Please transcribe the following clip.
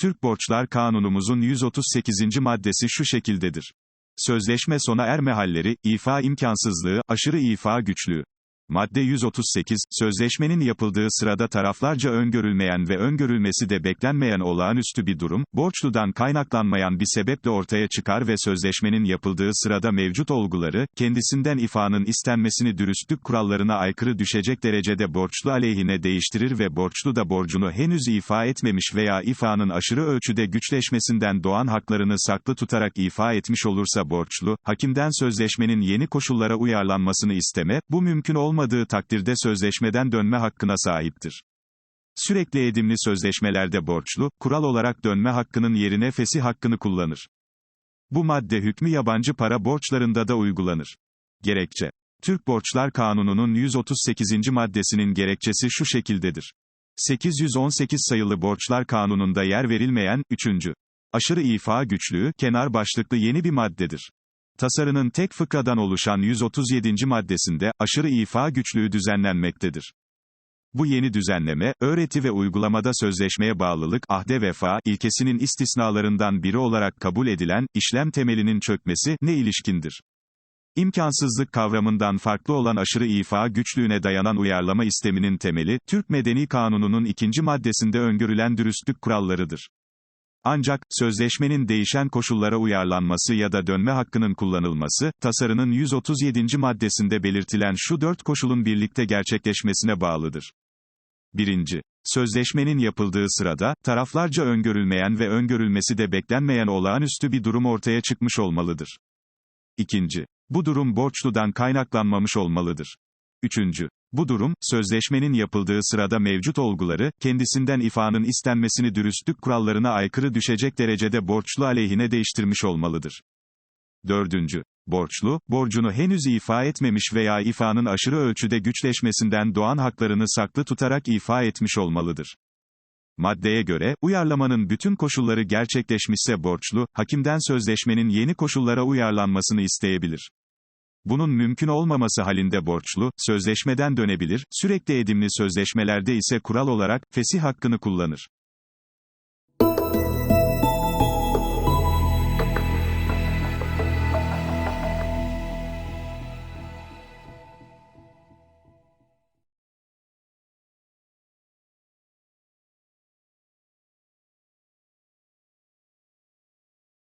Türk Borçlar Kanunumuzun 138. maddesi şu şekildedir. Sözleşme sona erme halleri, ifa imkansızlığı, aşırı ifa güçlüğü. Madde 138, sözleşmenin yapıldığı sırada taraflarca öngörülmeyen ve öngörülmesi de beklenmeyen olağanüstü bir durum, borçludan kaynaklanmayan bir sebeple ortaya çıkar ve sözleşmenin yapıldığı sırada mevcut olguları, kendisinden ifanın istenmesini dürüstlük kurallarına aykırı düşecek derecede borçlu aleyhine değiştirir ve borçlu da borcunu henüz ifa etmemiş veya ifanın aşırı ölçüde güçleşmesinden doğan haklarını saklı tutarak ifa etmiş olursa borçlu, hakimden sözleşmenin yeni koşullara uyarlanmasını isteme, bu mümkün olmadığı takdirde sözleşmeden dönme hakkına sahiptir. Sürekli edimli sözleşmelerde borçlu, kural olarak dönme hakkının yerine fesih hakkını kullanır. Bu madde hükmü yabancı para borçlarında da uygulanır. Gerekçe. Türk Borçlar Kanunu'nun 138. maddesinin gerekçesi şu şekildedir. 818 sayılı Borçlar Kanunu'nda yer verilmeyen, 3. Aşırı ifa güçlüğü, kenar başlıklı yeni bir maddedir. Tasarının tek fıkradan oluşan 137. maddesinde, aşırı ifa güçlüğü düzenlenmektedir. Bu yeni düzenleme, öğreti ve uygulamada sözleşmeye bağlılık, ahde vefa, ilkesinin istisnalarından biri olarak kabul edilen, işlem temelinin çökmesi, ne ilişkindir? İmkansızlık kavramından farklı olan aşırı ifa güçlüğüne dayanan uyarlama isteminin temeli, Türk Medeni Kanunu'nun ikinci maddesinde öngörülen dürüstlük kurallarıdır. Ancak, sözleşmenin değişen koşullara uyarlanması ya da dönme hakkının kullanılması, tasarının 137. maddesinde belirtilen şu dört koşulun birlikte gerçekleşmesine bağlıdır. 1. Sözleşmenin yapıldığı sırada, taraflarca öngörülmeyen ve öngörülmesi de beklenmeyen olağanüstü bir durum ortaya çıkmış olmalıdır. 2. Bu durum borçludan kaynaklanmamış olmalıdır. 3. Bu durum, sözleşmenin yapıldığı sırada mevcut olguları, kendisinden ifanın istenmesini dürüstlük kurallarına aykırı düşecek derecede borçlu aleyhine değiştirmiş olmalıdır. 4. Borçlu, borcunu henüz ifa etmemiş veya ifanın aşırı ölçüde güçleşmesinden doğan haklarını saklı tutarak ifa etmiş olmalıdır. Maddeye göre, uyarlamanın bütün koşulları gerçekleşmişse borçlu, hakimden sözleşmenin yeni koşullara uyarlanmasını isteyebilir. Bunun mümkün olmaması halinde borçlu, sözleşmeden dönebilir, sürekli edimli sözleşmelerde ise kural olarak, fesih hakkını kullanır.